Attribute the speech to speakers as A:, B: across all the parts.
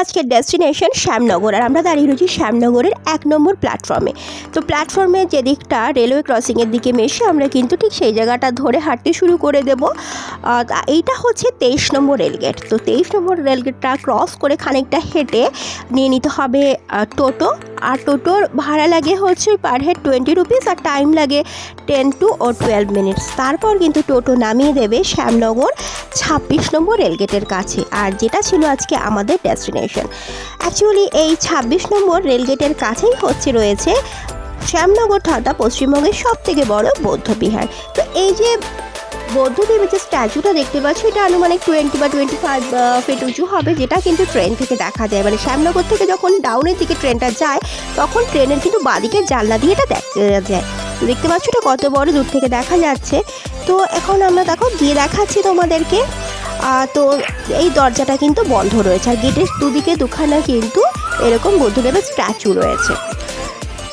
A: আজকের ডেস্টিনেশন শ্যামনগর আর আমরা দাঁড়িয়ে রয়েছি শ্যামনগরের এক নম্বর প্ল্যাটফর্মে তো প্ল্যাটফর্মের যে দিকটা রেলওয়ে ক্রসিংয়ের দিকে মেশে আমরা কিন্তু ঠিক সেই জায়গাটা ধরে হাঁটতে শুরু করে দেব। এইটা হচ্ছে তেইশ নম্বর রেলগেট তো তেইশ নম্বর রেলগেটটা ক্রস করে খানিকটা হেঁটে নিয়ে নিতে হবে টোটো। আর টোটোর ভাড়া লাগে হচ্ছে পার হেড টোয়েন্টি রুপিস আর টাইম লাগে টেন টু ও টুয়েলভ মিনিটস তারপর কিন্তু টোটো নামিয়ে দেবে শ্যামনগর ছাব্বিশ নম্বর রেলগেটের কাছে। আর যেটা ছিল আজকে আমাদের ডেস্টিনেশন অ্যাকচুয়ালি এই ছাব্বিশ নম্বর রেলগেটের কাছেই হচ্ছে রয়েছে শ্যামনগর তথা পশ্চিমবঙ্গের সব থেকে বড় বৌদ্ধবিহার। তো এই যে বৌদ্ধদেবের যে স্ট্যাচুটা দেখতে পাচ্ছ, এটা আনুমানিক টোয়েন্টি বা টোয়েন্টি ফাইভ ফিট উঁচু হবে, যেটা কিন্তু ট্রেন থেকে দেখা যায়। মানে শ্যামনগর থেকে যখন ডাউনের দিকে ট্রেনটা যায়, তখন ট্রেনের কিন্তু বাদিকের জানলা দিয়ে এটা দেখা যায়। দেখতে পাচ্ছ এটা কত বড়, দূর থেকে দেখা যাচ্ছে। তো এখন আমরা দেখো, গিয়ে দেখাচ্ছি তোমাদেরকে। তো এই দরজাটা কিন্তু বন্ধ রয়েছে, আর গেটের দুদিকে দুখানা কিন্তু এরকম বুদ্ধদেবের স্ট্যাচু রয়েছে।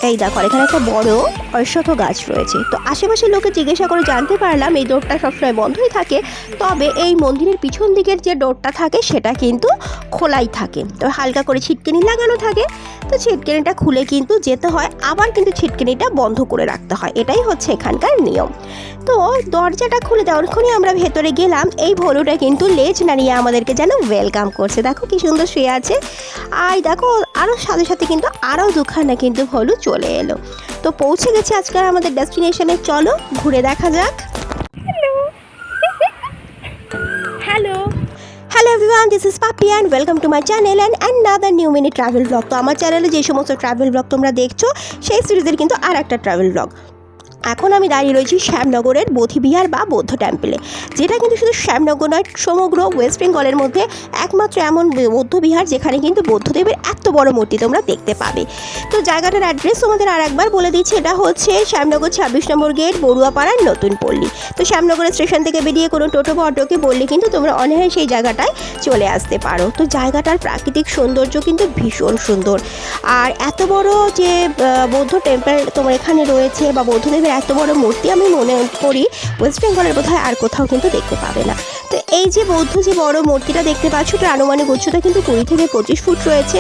A: এই দেখো এখানে একটা বড় ঐশ্বত গাছ রয়েছে। তো আশেপাশের লোকে জিজ্ঞাসা করে জানতে পারলাম এই ডোরটা সবসময় বন্ধই থাকে। তবে এই মন্দিরের পিছন দিকের যে ডোরটা থাকে, সেটা কিন্তু খোলাই থাকে। তো হালকা করে ছিটকিনি লাগানো থাকে। তো ছিটকিনিটা খুলে কিন্তু যেতে হয়, আবার কিন্তু ছিটকিনিটা বন্ধ করে রাখতে হয়। এটাই হচ্ছে এখানকার নিয়ম। তো দরজাটা খুলে যখনই আমরা ভেতরে গেলাম। এই ভলুটা কিন্তু লেজ নাড়িয়ে আমাদেরকে যেন ওয়েলকাম করছে। দেখো কি সুন্দর শুয়ে আছে। আর দেখো আরও সাথে সাথে কিন্তু আরও দুখানা কিন্তু ভলু চলে এলো। তো পৌঁছে গেছে আজকাল আমাদের ডেস্টিনেশনে চলো ঘুরে দেখা যাক।
B: Hello
A: hello everyone this is Papi and welcome to my channel and another new mini travel vlog তো আমার চ্যানেলে যে সমস্ত ট্রাভেল ব্লগ তোমরা দেখছ সেই সিরিজের কিন্তু আর একটা ট্রাভেল ব্লগ এখন আমি দাঁড়িয়ে রয়েছি শ্যামনগরের বোধিবিহার বা বৌদ্ধ টেম্পলে যেটা কিন্তু শুধু শ্যামনগর নয়, সমগ্র ওয়েস্ট বেঙ্গলের মধ্যে একমাত্র এমন বৌদ্ধ বিহার যেখানে কিন্তু বৌদ্ধদেবের এত বড় মূর্তি তোমরা দেখতে পাবে। তো জায়গাটার অ্যাড্রেস তোমাদের আর একবার বলে দিচ্ছি, এটা হচ্ছে শ্যামনগর ছাব্বিশ নম্বর গেট বড়ুয়াপাড়ার নতুন পল্লী। তো শ্যামনগরের স্টেশন থেকে বেরিয়ে কোনো টোটো বা অটোকে বললে কিন্তু তোমরা অনায়াসে সেই জায়গাটায় চলে আসতে পারো। তো জায়গাটার প্রাকৃতিক সৌন্দর্য কিন্তু ভীষণ সুন্দর। আর এত বড় যে বৌদ্ধ টেম্পল তোমার এখানে রয়েছে বা বৌদ্ধদেবের এত বড় মূর্তি আমি মনে করি ওয়েস্ট বেঙ্গলের বোধহয় আর কোথাও কিন্তু দেখতে পাবে না। তো এই যে বৌদ্ধ যে বড় মূর্তিটা দেখতে পাচ্ছ ওটার আনুমানিক উচ্চতা কিন্তু কুড়ি থেকে পঁচিশ ফুট রয়েছে।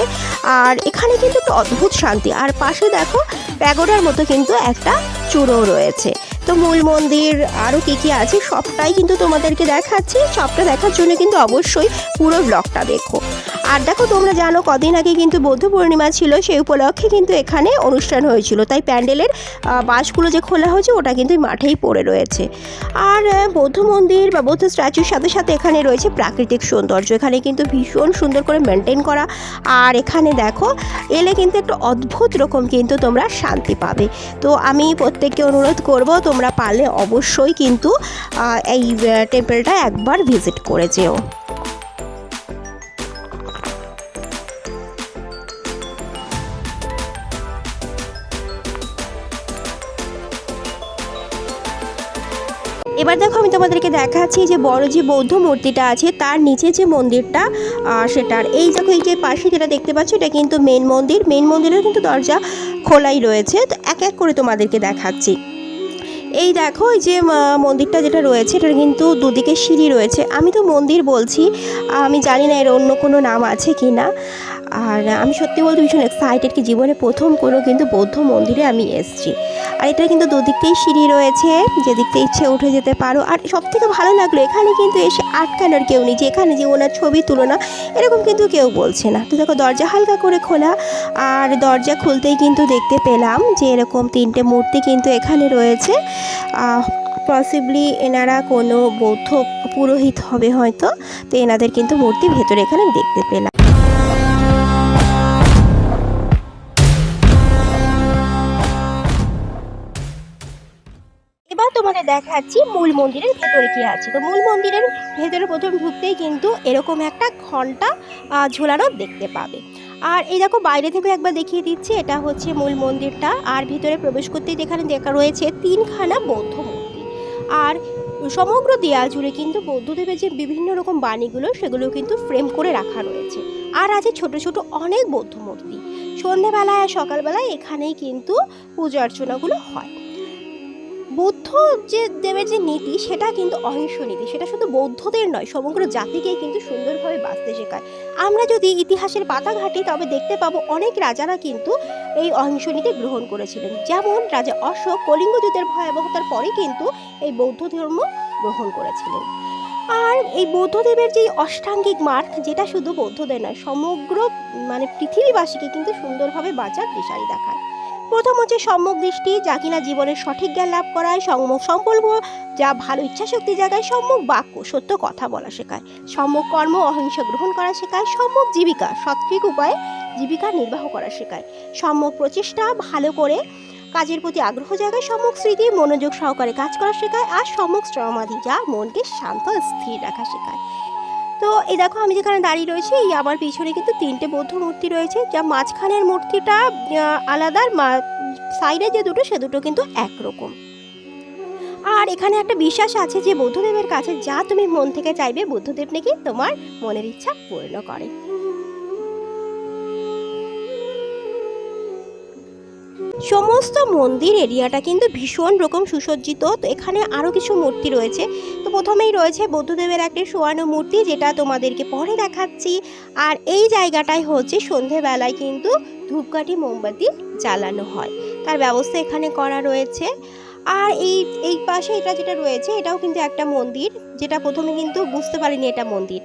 A: আর এখানে কিন্তু একটা অদ্ভুত শান্তি। আর পাশে দেখো, প্যাগোডার মতো কিন্তু একটা চূড়ো রয়েছে। তো মূল মন্দির আরও কী কী আছে, সবটাই কিন্তু তোমাদেরকে দেখাচ্ছি। সবটা দেখার জন্য কিন্তু অবশ্যই পুরো ব্লগটা দেখো। আর দেখো, তোমরা জানো কদিন আগে কিন্তু বৌদ্ধ পূর্ণিমা ছিল সেই উপলক্ষে কিন্তু এখানে অনুষ্ঠান হয়েছিল। তাই প্যান্ডেলের বাসগুলো যে খোলা হয়েছে, ওটা কিন্তু মাঠেই পড়ে রয়েছে। আর বৌদ্ধ মন্দির বা বৌদ্ধ স্ট্যাচুর সাথে সাথে সাথে এখানে রয়েছে প্রাকৃতিক সৌন্দর্য। এখানে কিন্তু ভীষণ সুন্দর করে মেনটেন করা। আর এখানে দেখো, এলে কিন্তু একটা অদ্ভুত রকম কিন্তু তোমরা শান্তি পাবে। তো আমি প্রত্যেককে অনুরোধ করব, তোমরা পারলে অবশ্যই কিন্তু এই টেম্পলটা একবার ভিজিট করে যেও। এবার দেখো আমি তোমাদেরকে দেখাচ্ছি যে বড় যে বৌদ্ধ মূর্তিটা আছে, তার নিচে যে মন্দিরটা সেটার। এই দেখো, এই যে পাশে যেটা দেখতে পাচ্ছ, এটা কিন্তু মেন মন্দির। মেন মন্দিরের কিন্তু দরজা খোলাই রয়েছে। তো এক এক করে তোমাদেরকে দেখাচ্ছি। এই দেখো, এই যে মন্দিরটা যেটা রয়েছে, এটার কিন্তু দুদিকে সিঁড়ি রয়েছে। আমি তো মন্দির বলছি আমি জানি না এর অন্য কোনো নাম আছে কি না আর আমি সত্যি বলতে ভীষণ এক্সাইটেড কি জীবনে প্রথম কোনো কিন্তু বৌদ্ধ মন্দিরে আমি এসেছি। আর এটা কিন্তু দুদিকতেই সিঁড়ি রয়েছে, যেদিকতে ইচ্ছে উঠে যেতে পারো। আর সব থেকে ভালো লাগল, এখানে কিন্তু এসে আটকানোর কেউ নেই যে এখানে যে ওনার ছবি, তুলনা, এরকম কিন্তু কেউ বলছে না। তো দেখো, দরজা হালকা করে খোলা, আর দরজা খুলতেই কিন্তু দেখতে পেলাম যে এরকম তিনটে মূর্তি কিন্তু এখানে রয়েছে। পসিবলি এনারা কোনো বৌদ্ধ পুরোহিত হবে হয়তো, তো এনাদের কিন্তু মূর্তি ভেতরে এখানে দেখতে পেলাম। দেখাচ্ছি মূল মন্দিরের ভেতরে কি আছে। তো মূল মন্দিরের ভেতরে প্রথম ঢুকতেই কিন্তু এরকম একটা ঘণ্টা ঝোলানো দেখতে পাবে। আর এই দেখো বাইরে থেকে একবার দেখিয়ে দিচ্ছি, এটা হচ্ছে মূল মন্দিরটা। আর ভিতরে প্রবেশ করতেই যেখানে দেখা রয়েছে তিনখানা বৌদ্ধ মূর্তি। আর সমগ্র দেয়াল জুড়ে কিন্তু বৌদ্ধদেবের যে বিভিন্ন রকম বাণীগুলো, সেগুলো কিন্তু ফ্রেম করে রাখা রয়েছে। আর আছে ছোট ছোট অনেক বৌদ্ধ মূর্তি। সন্ধ্যেবেলায় আর সকালবেলায় এখানেই কিন্তু পূজা অর্চনাগুলো হয়। বৌদ্ধ যে দেবের যে নীতি, সেটা কিন্তু অহিংস নীতি। সেটা শুধু বৌদ্ধদের নয়, সমগ্র জাতিকেই কিন্তু সুন্দরভাবে বাঁচতে শেখায়। আমরা যদি ইতিহাসের পাতা ঘাঁটি, তবে দেখতে পাবো অনেক রাজারা কিন্তু এই অহিংস নীতি গ্রহণ করেছিলেন। যেমন রাজা অশোক কলিঙ্গ যুদ্ধের ভয়াবহতার পরে কিন্তু এই বৌদ্ধ ধর্ম গ্রহণ করেছিলেন। আর এই বৌদ্ধদেবের যে অষ্টাঙ্গিক মার্গ যেটা শুধু বৌদ্ধদের নয়, সমগ্র মানে পৃথিবীবাসীকে কিন্তু সুন্দরভাবে বাঁচার দিশারি দেখায়। প্রথম হচ্ছে সম্যক দৃষ্টি, যা কিনা জীবনের সঠিক জ্ঞান লাভ করায় সম্মুখ সম্পর্ক, যা ভালো ইচ্ছা শক্তি জাগায় সম্মুখ বাক্য, সত্য কথা বলা শেখায়। সম্মুখ কর্ম, অহিংসা গ্রহণ করা শেখায় সম্মুখ জীবিকা সঠিক উপায়ে জীবিকা নির্বাহ করা শেখায়। সম্যক প্রচেষ্টা, ভালো করে কাজের প্রতি আগ্রহ জাগায় সম্মুখ স্মৃতি, মনোযোগ সহকারে কাজ করা শেখায়, আর সম্মুখ সমাধি যা মনকে শান্ত স্থির রাখা শেখায়। তো এই দেখো আমি যেখানে দাঁড়িয়ে রয়েছি, এই আমার পিছনে কিন্তু তিনটে বৌদ্ধ মূর্তি রয়েছে, যা মাঝখানের মূর্তিটা আলাদা সাইডে যে দুটো, সে দুটো কিন্তু একরকম। আর এখানে একটা বিশ্বাস আছে যে বুদ্ধদেবের কাছে যা তুমি মন থেকে চাইবে, বুদ্ধদেব নাকি তোমার মনের ইচ্ছা পূর্ণ করে। সমস্ত মন্দির এরিয়াটা কিন্তু ভীষণ রকম সুসজ্জিত। তো এখানে আরও কিছু মূর্তি রয়েছে তো প্রথমেই রয়েছে বুদ্ধদেবের একটি সোয়ানো মূর্তি, যেটা তোমাদেরকে পরে দেখাচ্ছি। আর এই জায়গাটাই হচ্ছে সন্ধেবেলায় কিন্তু ধূপকাঠি মোমবাতি জ্বালানো হয়। তার ব্যবস্থা এখানে করা রয়েছে। আর এই এই পাশে এটা যেটা রয়েছে, এটাও কিন্তু একটা মন্দির, যেটা প্রথমে কিন্তু বুঝতে পারিনি এটা মন্দির।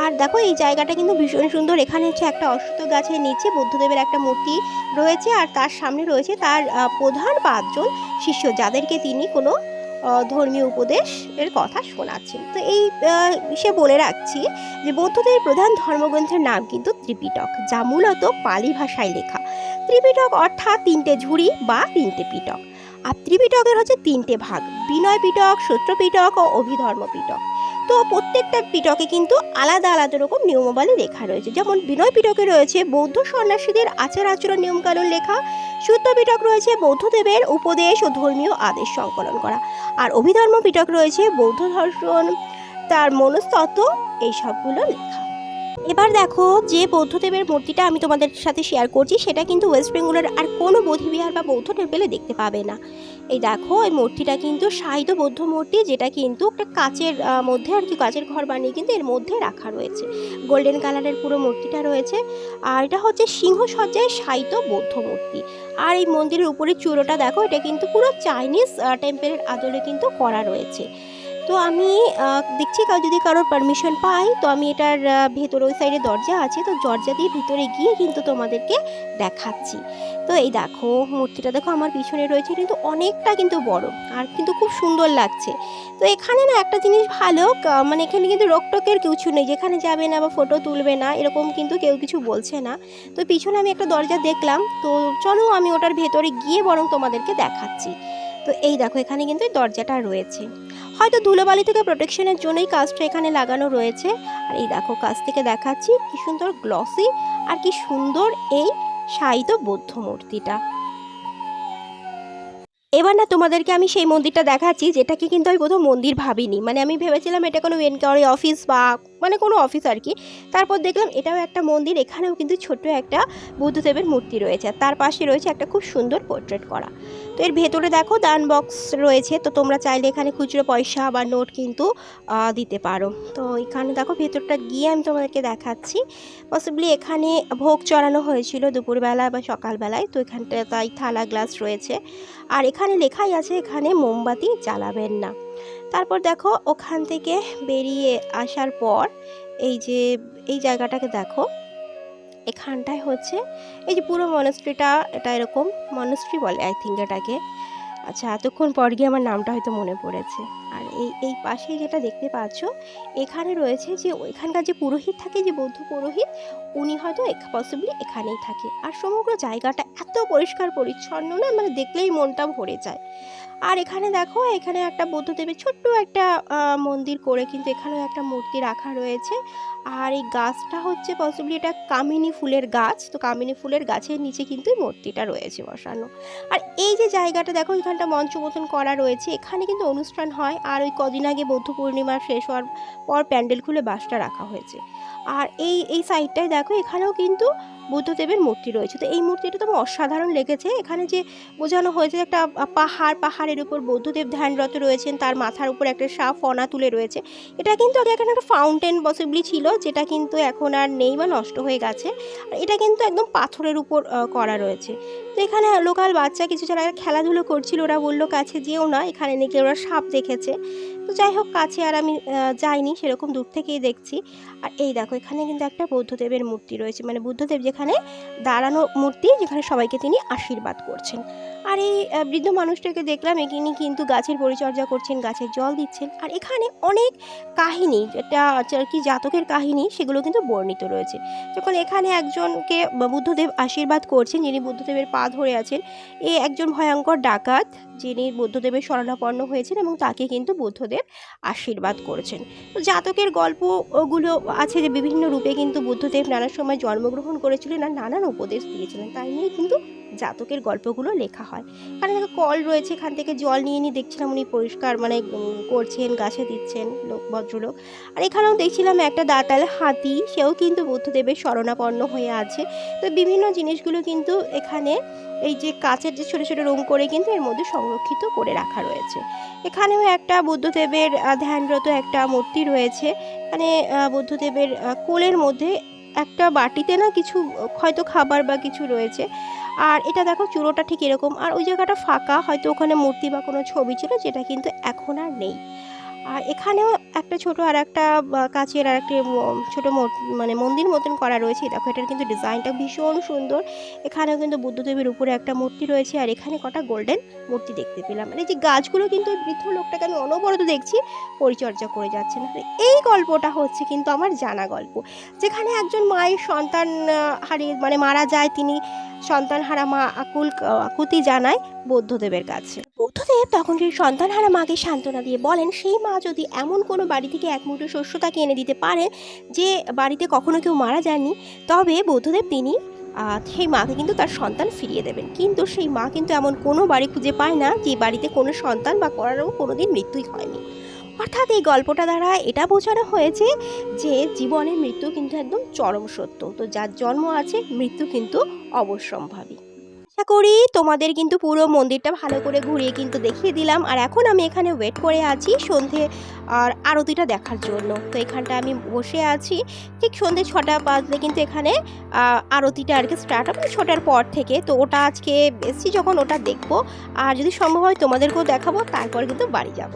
A: আর দেখো, এই জায়গাটা কিন্তু ভীষণ সুন্দর। এখানে হচ্ছে একটা অশ্বত্থ গাছের নিচে বুদ্ধদেবের একটা মূর্তি রয়েছে, আর তার সামনে রয়েছে তার প্রধান পাঁচজন শিষ্য, যাদেরকে তিনি কোনো আহ, উপদেশ এর কথা শোনাচ্ছেন। তো এই সে বলে রাখছি যে বৌদ্ধদের প্রধান ধর্মগ্রন্থের নাম কিন্তু ত্রিপিটক যা মূলত পালি ভাষায় লেখা। ত্রিপিটক অর্থাৎ তিনটে ঝুড়ি বা তিনটে পিটক। আর ত্রিপিটকের হচ্ছে তিনটে ভাগ বিনয় পিটক সূত্রপিটক ও অভিধর্ম পিটক তো প্রত্যেকটা পিটকে কিন্তু আলাদা আলাদা রকম নিয়মাবলী লেখা রয়েছে। যেমন বিনয় পিটকে রয়েছে বৌদ্ধ সন্ন্যাসীদের আচার আচরণ নিয়মকানুন লেখা সূত্র পিটক রয়েছে বৌদ্ধদেবের উপদেশ ও ধর্মীয় আদেশ সংকলন করা, আর অভিধর্ম পিটক রয়েছে বৌদ্ধ ধর্ষণ, তার মনস্তত্ত্ব, এই সবগুলো লেখা। এবার দেখো যে বৌদ্ধদেবের মূর্তিটা আমি তোমাদের সাথে শেয়ার করছি, সেটা কিন্তু ওয়েস্ট বেঙ্গলের আর কোনো বোধিবিহার বা বৌদ্ধ টেম্পেলে দেখতে পাবে না। এই দেখো, এই মূর্তিটা কিন্তু সাহিত্য বৌদ্ধ মূর্তি, যেটা কিন্তু একটা কাচের মধ্যে আর কি কাচের ঘর বানিয়ে কিন্তু এর মধ্যে রাখা রয়েছে। গোল্ডেন কালারের পুরো মূর্তিটা রয়েছে। আর এটা হচ্ছে সিংহ সজ্জায় বৌদ্ধ মূর্তি। আর এই মন্দিরের উপরে চূড়োটা দেখো, এটা কিন্তু পুরো চাইনিজ টেম্পেলের আদলে কিন্তু করা রয়েছে। তো আমি দেখছি যদি কারোর পারমিশন পাই, তো আমি এটার ভেতরে ওই সাইডে দরজা আছে, তো দরজা দিয়ে ভিতরে গিয়ে কিন্তু তোমাদেরকে দেখাচ্ছি। তো এই দেখো, মূর্তিটা দেখো আমার পিছনে রয়েছে, কিন্তু অনেকটা কিন্তু বড় আর কিন্তু খুব সুন্দর লাগছে। তো এখানে না একটা জিনিস ভালো মানে এখানে কিন্তু রকটকের কিছু নেই, যেখানে যাবে না বা ফটো তুলবে না, এরকম কিন্তু কেউ কিছু বলছে না। তো পিছনে আমি একটা দরজা দেখলাম, তো চলো আমি ওটার ভেতরে গিয়ে বরং তোমাদেরকে দেখাচ্ছি। তো এই দেখো, এখানে কিন্তু দরজাটা রয়েছে। হয়তো ধুলোবালি থেকে প্রোটেকশনের জন্যই কাজটা এখানে লাগানো রয়েছে। আর এই দেখো কাজ থেকে দেখাচ্ছি কি সুন্দর গ্লসি আর কি সুন্দর এই সাহিত্য বৌদ্ধ মূর্তিটা। এবার না তোমাদেরকে আমি সেই মন্দিরটা দেখাচ্ছি, যেটাকে কিন্তু আমি প্রথম মন্দির ভাবিনি। মানে আমি ভেবেছিলাম এটা কোনো এনকোয়ারি অফিস বা মানে কোনো অফিস আর কি। তারপর দেখলাম এটাও একটা মন্দির, এখানেও কিন্তু ছোট্ট একটা বুদ্ধদেবের মূর্তি রয়েছে। তার পাশে রয়েছে একটা খুব সুন্দর পোর্ট্রেট করা। তো এর ভেতরে দেখো দান বক্স রয়েছে, তো তোমরা চাইলে এখানে খুচরো পয়সা বা নোট কিন্তু দিতে পারো। তো এখানে দেখো ভেতরটা গিয়ে আমি তোমাদেরকে দেখাচ্ছি। পসিবলি এখানে ভোগ চড়ানো হয়েছিল দুপুরবেলা বা সকালবেলায়, তো এখানটা তাই থালা গ্লাস রয়েছে। আর এখানে লেখাই আছে এখানে মোমবাতি জ্বালাবেন না। তারপর দেখো ওখান থেকে বেরিয়ে আসার পর, এই যে, এই জায়গাটাকে দেখো এখানটায় হচ্ছে, এই যে পুরো মনস্ট্রিটা এটা এরকম মনস্ট্রি বলে আই থিঙ্ক এটাকে। আচ্ছা এতক্ষণ পর গিয়ে আমার নামটা হয়তো মনে পড়েছে। আর এই এই পাশে যেটা দেখতে পাচ্ছ, এখানে রয়েছে যে এখানকার যে পুরোহিত থাকে, যে বৌদ্ধ পুরোহিত, উনি হয়তো পসিবলি এখানেই থাকে। আর সমগ্র জায়গাটা এত পরিষ্কার পরিচ্ছন্ন না মানে দেখলেই মনটা ভরে যায়। আর এখানে দেখো, এখানে একটা বৌদ্ধদেবের ছোট্ট একটা মন্দির করে কিন্তু এখানেও একটা মূর্তি রাখা রয়েছে। আর এই গাছটা হচ্ছে পসিবলি এটা কামিনী ফুলের গাছ, তো কামিনী ফুলের গাছের নিচে কিন্তু মূর্তিটা রয়েছে বসানো। আর এই যে জায়গাটা, দেখো, এখানটা মঞ্চ মতন করা রয়েছে। এখানে কিন্তু অনুষ্ঠান হয় আর ওই কদিন আগে বৌদ্ধ পূর্ণিমা শেষ হওয়ার পর প্যান্ডেল খুলে বাসটা রাখা হয়েছে। আর এই এই সাইডটায় দেখো এখানেও কিন্তু বুদ্ধদেবের মূর্তি রয়েছে। তো এই মূর্তিটা তো অসাধারণ লেগেছে। এখানে যে বোঝানো হয়েছে একটা পাহাড়, পাহাড়ের উপর বুদ্ধদেব ধ্যানরত রয়েছেন, তার মাথার উপর একটা সাপ ফনা তুলে রয়েছে। এটা কিন্তু আগে এখানে একটা ফাউন্টেন পসিবলি ছিল, যেটা কিন্তু এখন আর নেই বা নষ্ট হয়ে গেছে। আর এটা কিন্তু একদম পাথরের উপর করা রয়েছে। তো এখানে লোকাল বাচ্চা কিছু যারা খেলাধুলো করছিল, ওরা বলল কাছে যেও না, এখানে নাকি ওরা সাপ দেখেছে। তো যাই হোক কাছে আর আমি যাইনি, সেরকম দূর থেকেই দেখছি। আর এই দেখো, এখানে কিন্তু একটা বুদ্ধদেবের মূর্তি রয়েছে। মানে বুদ্ধদেব যেখানে দাঁড়ানো মূর্তি, যেখানে সবাইকে তিনি আশীর্বাদ করছেন। আর এই বৃদ্ধ মানুষটাকে দেখলাম এখানে কিন্তু গাছের পরিচর্যা করছেন, গাছের জল দিচ্ছেন। আর এখানে অনেক কাহিনী, যেটা আর কি, জাতকের কাহিনী, সেগুলো কিন্তু বর্ণিত রয়েছে। যখন এখানে একজনকে বুদ্ধদেব আশীর্বাদ করছেন, যিনি বুদ্ধদেবের পা ধরে আছেন, এ একজন ভয়ঙ্কর ডাকাত যিনি বুদ্ধদেবের শরণাপন্ন হয়েছেন এবং তাকে কিন্তু বুদ্ধদেব আশীর্বাদ করেছেন। তো জাতকের গল্পগুলো আছে যে বিভিন্ন রূপে কিন্তু বুদ্ধদেব নানা সময় জন্মগ্রহণ করেছিলেন আর নানান উপদেশ দিয়েছিলেন। তাই নিয়ে কিন্তু জাতকের গল্পগুলো লেখা হয়। এখানে দেখো কল রয়েছে, এখান থেকে জল নিয়ে নিয়ে দেখছিলাম উনি পরিষ্কার মানে করছেন, গাছে দিচ্ছেন লোক, ভদ্রলোক। আর এখানেও দেখছিলাম একটা দাঁতাল হাতি, সেও কিন্তু বুদ্ধদেবের শরণাপন্ন হয়ে আছে। তো বিভিন্ন জিনিসগুলো কিন্তু এখানে এই যে কাচের যে ছোটো ছোটো রুম করে কিন্তু এর মধ্যে সংরক্ষিত করে রাখা রয়েছে। এখানেও একটা বুদ্ধদেবের ধ্যানরত একটা মূর্তি রয়েছে। এখানে বুদ্ধদেবের কোলের মধ্যে একটা বাটিতে না কিছু, হয়তো খাবার বা কিছু রয়েছে। আর এটা দেখো চুরোটা ঠিক এরকম। আর ওই জায়গাটা ফাঁকা, হয়তো ওখানে মূর্তি বা কোনো ছবি ছিল, যেটা কিন্তু এখন আর নেই। আর এখানেও একটা ছোট আর একটা কাচের আর একটা ছোট মানে মন্দির মতন করা রয়েছে। দেখো, এটার কিন্তু ডিজাইনটা ভীষণ সুন্দর। এখানেও কিন্তু বুদ্ধদেবের উপরে একটা মূর্তি রয়েছে, আর এখানে কটা গোল্ডেন মূর্তি দেখতে পেলাম। মানে যে গাছগুলো কিন্তু বৃদ্ধ লোকটাকে আমি অনবরত দেখছি, পরিচর্যা করে যাচ্ছে না। এই গল্পটা হচ্ছে কিন্তু আমার জানা গল্প, যেখানে একজন মায়ের সন্তান হারিয়ে মানে মারা যায়। তিনি সন্তানহারা মা আকুল আকুতি জানায় বৌদ্ধদেবের কাছে। বৌদ্ধদেব তখন সেই সন্তানহারা মাকে সান্ত্বনা দিয়ে বলেন, সেই মা যদি এমন কোনো বাড়ি থেকে এক মুঠো শস্য তাকে এনে দিতে পারে যে বাড়িতে কখনো কেউ মারা যায়নি। তবে বৌদ্ধদেব তিনি সেই মাকে কিন্তু তার সন্তান ফিরিয়ে দেবেন। কিন্তু সেই মা কিন্তু এমন কোনো বাড়ি খুঁজে পায় না যে বাড়িতে কোনো সন্তান বা করারও কোনো দিন মৃত্যুই হয়নি। অর্থাৎ এই গল্পটা দ্বারা এটা বোঝানো হয়েছে যে জীবনের মৃত্যু কিন্তু একদম চরম সত্য। তো যার জন্ম আছে, মৃত্যু কিন্তু অবশ্যম্ভাবী। আশা করি তোমাদের কিন্তু পুরো মন্দিরটা ভালো করে ঘুরিয়ে কিন্তু দেখিয়ে দিলাম। আর এখন আমি এখানে ওয়েট করে আছি সন্ধে আর আরতিটা দেখার জন্য। তো এখানটা আমি বসে আছি। ঠিক সন্ধে ছটা বাজলে কিন্তু এখানে আরতিটা আর কি স্টার্ট হবে ছটার পর থেকে। তো ওটা আজকে এসছি যখন ওটা দেখব। আর যদি সম্ভব হয় তোমাদেরকেও দেখাবো, তারপর কিন্তু বাড়ি যাব।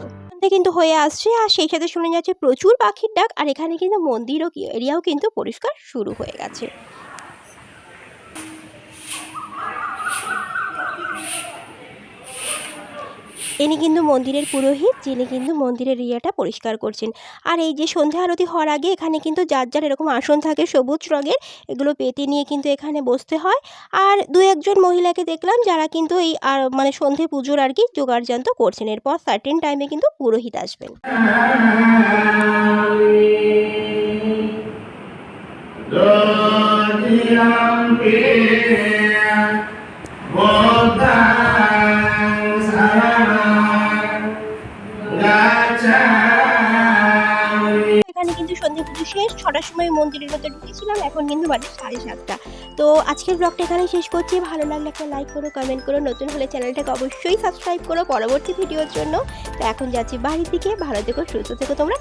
A: কিন্তু হয়ে আসছে আর সেই সাথে শুনে যাচ্ছে প্রচুর পাখির ডাক। আর এখানে কিন্তু মন্দিরও এরিয়াও কিন্তু পরিষ্কার শুরু হয়ে গেছে। ইনি কিন্তু মন্দিরের পুরোহিত, যিনি কিন্তু মন্দিরের এরিয়াটা পরিষ্কার করছেন। আর এই যে সন্ধ্যা আরতি হওয়ার আগে এখানে কিন্তু যার যার এরকম আসন থাকে সবুজ রঙের, এগুলো পেতে নিয়ে কিন্তু এখানে বসতে হয়। আর দু একজন মহিলাকে দেখলাম যারা কিন্তু এই আর মানে সন্ধে পুজোর আর কি জোগাড়যন্ত্র করছেন। এরপর সার্টেন টাইমে কিন্তু পুরোহিত আসবেন।
C: Dodiampi
A: এখানে পুজো শেষ ছটার সময় মন্দিরের মধ্যে ঢুকেছিলাম, এখন কিন্তু বাজে সাড়ে সাতটা। তো আজকের ব্লগটা এখানে শেষ করছি। ভালো লাগলে একটা লাইক করো কমেন্ট করো, নতুন হলে চ্যানেলটাকে অবশ্যই সাবস্ক্রাইব করো পরবর্তী ভিডিওর জন্য। তো এখন যাচ্ছি বাড়ির দিকে। ভালো থেকো, সুস্থ থেকো তোমরা।